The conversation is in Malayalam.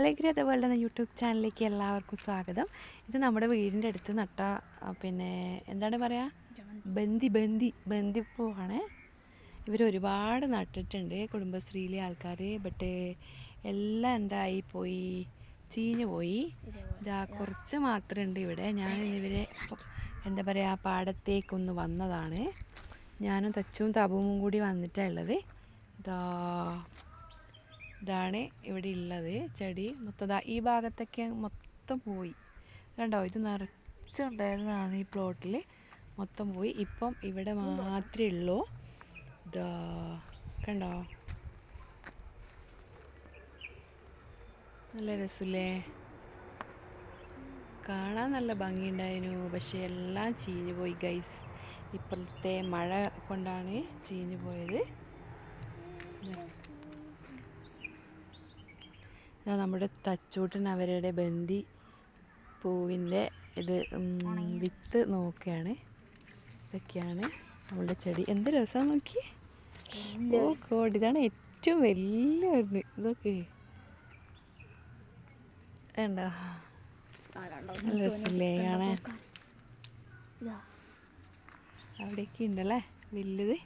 അലഗ്രത വേൾഡ് എന്ന യൂട്യൂബ് ചാനലിലേക്ക് എല്ലാവർക്കും സ്വാഗതം. ഇത് നമ്മുടെ വീടിന്റെ അടുത്ത് നട്ട പിന്നെ എന്താണ് പറയുക ബന്തി ബന്തി ബന്തിപ്പൂവാണ്. ഇവർ ഒരുപാട് നട്ടിട്ടുണ്ട്. കുടുംബശ്രീയിലെ ആൾക്കാർ ബട്ട് എല്ലാം എന്തായി പോയി? ചീഞ്ഞു പോയി. ഇതാ കുറച്ച് മാത്രമേ ഉണ്ട് ഇവിടെ. ഞാൻ ഇവരെ എന്താ പറയുക പാടത്തേക്കൊന്ന് വന്നതാണ്. ഞാനും തച്ചും തപുവും കൂടി വന്നിട്ടാണ് ഉള്ളത്. ഇതാ ഇതാണ് ഇവിടെ ഉള്ളത് ചെടി. മൊത്തം ഈ ഭാഗത്തൊക്കെ മൊത്തം പോയി. കണ്ടോ? ഇത് നിറച്ചുണ്ടായിരുന്നതാണ് ഈ പ്ലോട്ടിൽ മൊത്തം പോയി. ഇപ്പം ഇവിടെ മാത്രമേ ഉള്ളൂ. ഇതാ കണ്ടോ? നല്ല രസമില്ലേ കാണാൻ നല്ല ഭംഗിയുണ്ടായിരുന്നു. പക്ഷേ എല്ലാം ചീഞ്ഞു പോയി ഗൈസ് ഇപ്പോഴത്തെ മഴ കൊണ്ടാണ് ചീഞ്ഞു പോയത് ഇതാ. ഇതാ നമ്മുടെ തച്ചൂട്ടൻ അവരുടെ ബന്ദി പൂവിന്റെ ഇത് വിത്ത് നോക്കുകയാണ്. ഇതൊക്കെയാണ് നമ്മളുടെ ചെടി. എന്ത് രസം നോക്കി. ഓ ഇതാണ് ഏറ്റവും വലിയ ഒന്ന് ഇതൊക്കെ. വേണ്ടോ. നല്ല രസമില്ലേ? കാണാൻ. അവിടെയൊക്കെ ഉണ്ടല്ലേ? വലുത്